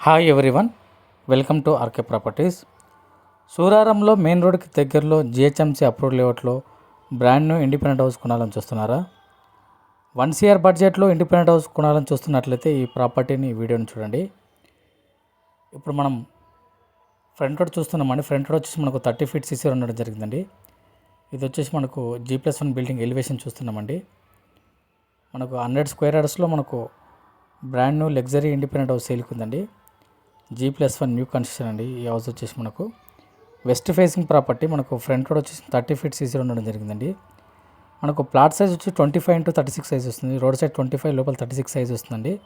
Hi everyone welcome to RK properties సూరారంలో main రోడ్కి దగ్గరలో GHMC approve లేఅవుట్లో బ్రాండ్ న్యూ ఇండిపెండెంట్ హౌస్ కొనాలని చూస్తున్నారా? వన్ సిఆర్ బడ్జెట్లో ఇండిపెండెంట్ హౌస్ కొనాలని చూస్తున్నట్లయితే ఈ ప్రాపర్టీని వీడియోని చూడండి. ఇప్పుడు మనం ఫ్రంట్ రోడ్ చూస్తున్నామండి ఫ్రంట్ రోడ్ వచ్చేసి మనకు థర్టీ ఫీట్ సీసీ ఉండడం జరిగిందండి. ఇది వచ్చేసి మనకు G plus one building elevation చూస్తున్నామండి మనకు హండ్రెడ్ స్క్వేర్ యార్డ్స్లో మనకు brand new luxury independent house సేల్కి ఉందండి. G plus one new construction అండి ఈ హౌస్ వచ్చేసి మనకు. వెస్ట్ ఫేసింగ్ ప్రాపర్టీ మనకు ఫ్రంట్ రోడ్ వచ్చేసి థర్టీ ఫీట్ సీసీ ఉండడం జరిగిందండి. మనకు ప్లాట్ సైజ్ వచ్చి twenty five into thirty six size వస్తుంది. రోడ్ సైడ్ ట్వంటీ ఫైవ్ లోపల థర్టీ సిక్స్ సైజ్ వస్తుందండి.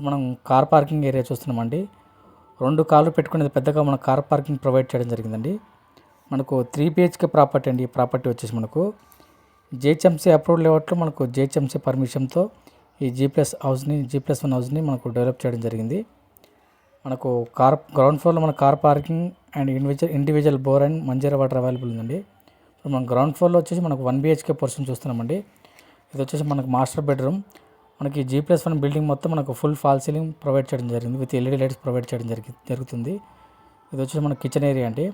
మనం కార్ పార్కింగ్ ఏరియా చూస్తున్నామండి. రెండు కార్లు పెట్టుకునేది పెద్దగా మన కార్ పార్కింగ్ ప్రొవైడ్ చేయడం జరిగిందండి. మనకు త్రీ బిహెచ్కే ప్రాపర్టీ అండి ఈ ప్రాపర్టీ వచ్చేసి మనకు. జేహెచ్ఎంసీ అప్రూవ్డ్ లేఅవుట్లో మనకు జేహెచ్ఎంసీ పర్మిషన్తో ఈ జీ ప్లస్ హౌస్ని జీ ప్లస్ వన్ హౌస్ని మనకు డెవలప్ చేయడం జరిగింది. మనకు కార్ గ్రౌండ్ ఫ్లోర్లో మన car parking and individual individual bore and Manjeera water available ఉందండి. ఇప్పుడు మనం గ్రౌండ్ ఫ్లోర్లో వచ్చేసి మనకు వన్ బిహెచ్కే పోర్షన్ చూస్తున్నామండి. ఇది వచ్చేసి మనకు మాస్టర్ బెడ్రూమ్ మనకి జీ ప్లస్ వన్ బిల్డింగ్ మొత్తం మనకు ఫుల్ ఫాల్ సీలింగ్ ప్రొవైడ్ చేయడం జరిగింది. విత్ ఎల్ఈడి లైట్స్ ప్రొవైడ్ చేయడం జరిగి జరుగుతుంది. ఇది వచ్చేసి మన కిచెన్ ఏరియా అండి.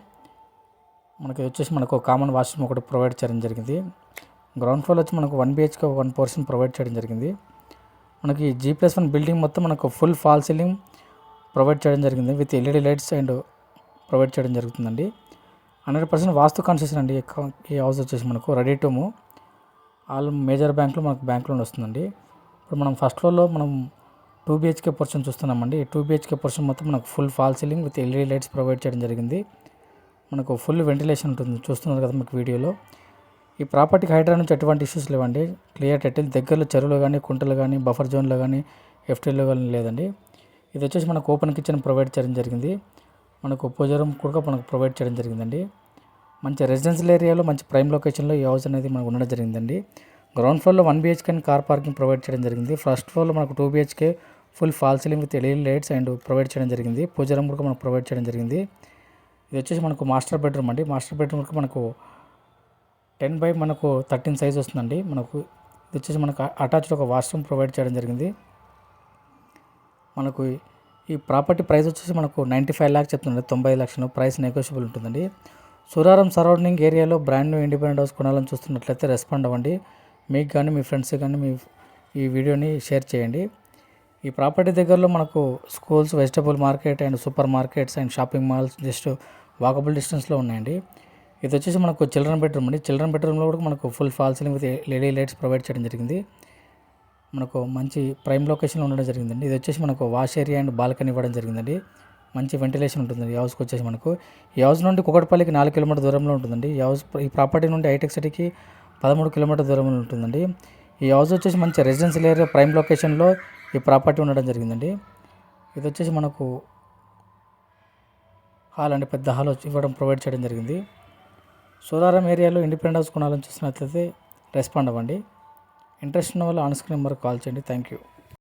మనకి ఇది వచ్చేసి మనకు కామన్ వాష్రూమ్ ఒకటి ప్రొవైడ్ చేయడం జరిగింది. గ్రౌండ్ ఫ్లోర్ వచ్చి మనకు one BHK one portion provide చేయడం జరిగింది. మనకి జీ ప్లస్ వన్ బిల్డింగ్ మొత్తం మనకు ఫుల్ ఫాల్ సీలింగ్ ప్రొవైడ్ చేయడం జరిగింది. With LED lights and provide చేయడం జరుగుతుందండి. హండ్రెడ్ పర్సెంట్ వాస్తు కన్సెషన్ అండి. ఈ- హౌస్ వచ్చేసి మనకు ready to move. All major బ్యాంకులు మనకు బ్యాంక్ లోన్ వస్తుందండి. ఇప్పుడు మనం ఫస్ట్ ఫ్లోర్లో మనం టూ బిహెచ్కే పోర్షన్ చూస్తున్నామండి. టూ బిహెచ్కే పోర్షన్ మొత్తం మనకు full fall ceiling with LED lights provide చేయడం జరిగింది. మనకు ఫుల్ వెంటిలేషన్ ఉంటుంది. చూస్తున్నారు కదా మీకు వీడియోలో. ఈ ప్రాపర్టీకి హైడ్రా నుంచి ఎటువంటి ఇష్యూస్ లేవండి. క్లియర్ టైటిల్ దగ్గరలో చెరువులు కానీ కుంటలు కానీ బఫర్ జోన్లో కానీ ఎఫ్టీలో కానీ లేదండి. ఇది వచ్చేసి మనకు ఓపెన్ కిచెన్ ప్రొవైడ్ చేయడం జరిగింది. మనకు పూజ రూమ్ కూడా మనకు ప్రొవైడ్ చేయడం జరిగిందండి. మంచి రెసిడెన్షియల్ ఏరియాలో మంచి ప్రైమ్ లొకేషన్లో ఈ హౌస్ అనేది మనకు ఉండడం జరిగిందండి. గ్రౌండ్ ఫ్లోర్లో one BHK and car parking provide చేయడం జరిగింది. ఫస్ట్ ఫ్లోర్లో మనకు two BHK full fall ceiling with LED lights and provide చేయడం జరిగింది. పూజ కూడా మనకు ప్రొవైడ్ చేయడం జరిగింది. ఇది వచ్చేసి మనకు మాస్టర్ బెడ్రూమ్ అండి. మాస్టర్ బెడ్రూమ్ కూడా మనకు టెన్ బై మనకు థర్టీన్ సైజ్ వస్తుందండి. మనకు ఇది వచ్చేసి మనకు అటాచ్డ్ ఒక వాష్రూమ్ ప్రొవైడ్ చేయడం జరిగింది. మనకు ఈ ప్రాపర్టీ ప్రైస్ వచ్చేసి మనకు నైంటీ ఫైవ్ ల్యాక్స్ చెప్తుందండి తొంభై లక్షలు. ప్రైస్ నెగోషియబుల్ ఉంటుందండి. సూరారం సరౌండింగ్ ఏరియాలో బ్రాండ్ న్యూ ఇండిపెండెంట్ హౌస్ కొనాలని చూస్తున్నట్లయితే రెస్పాండ్ అవ్వండి. మీకు కానీ మీ ఫ్రెండ్స్ కానీ మీ ఈ వీడియోని షేర్ చేయండి. ఈ ప్రాపర్టీ దగ్గరలో మనకు schools vegetable market and super markets and shopping malls just walkable డిస్టెన్స్లో ఉన్నాయండి. ఇది వచ్చేసి మనకు చిల్డ్రన్ బెడ్రూమ్ అండి. చిల్డ్రన్ బెడ్రూమ్లో కూడా మనకు full fall ceiling with LED lights provide చేయడం జరిగింది. మనకు మంచి ప్రైమ్ లొకేషన్లో ఉండడం జరిగిందండి. ఇది వచ్చేసి మనకు వాష్ ఏరియా అండ్ బాల్కనీ ఇవ్వడం జరిగిందండి. మంచి వెంటిలేషన్ ఉంటుంది ఈ హౌస్కి వచ్చేసి మనకు. ఈ హౌస్ నుండి కుకట్పల్లికి నాలుగు కిలోమీటర్ దూరంలో ఉంటుందండి. ఈ హౌస్ ఈ ప్రాపర్టీ నుండి హైటెక్ సిటీకి పదమూడు కిలోమీటర్ దూరంలో ఉంటుందండి. ఈ హౌస్ వచ్చేసి మంచి రెసిడెన్షియల్ ఏరియా ప్రైమ్ లొకేషన్లో ఈ ప్రాపర్టీ ఉండడం జరిగిందండి. ఇది వచ్చేసి మనకు హాల్ అండి పెద్ద హాల్ ఇవ్వడం ప్రొవైడ్ చేయడం జరిగింది. సోదారం ఏరియాలో ఇండిపెండెన్స్ కొనాలని చూసినట్లయితే రెస్పాండ్ అవ్వండి. ఇంట్రెస్ట్ ఉన్న వాళ్ళు ఆన్ స్క్రీన్ నెంబర్కి కాల్ చేయండి. Thank you.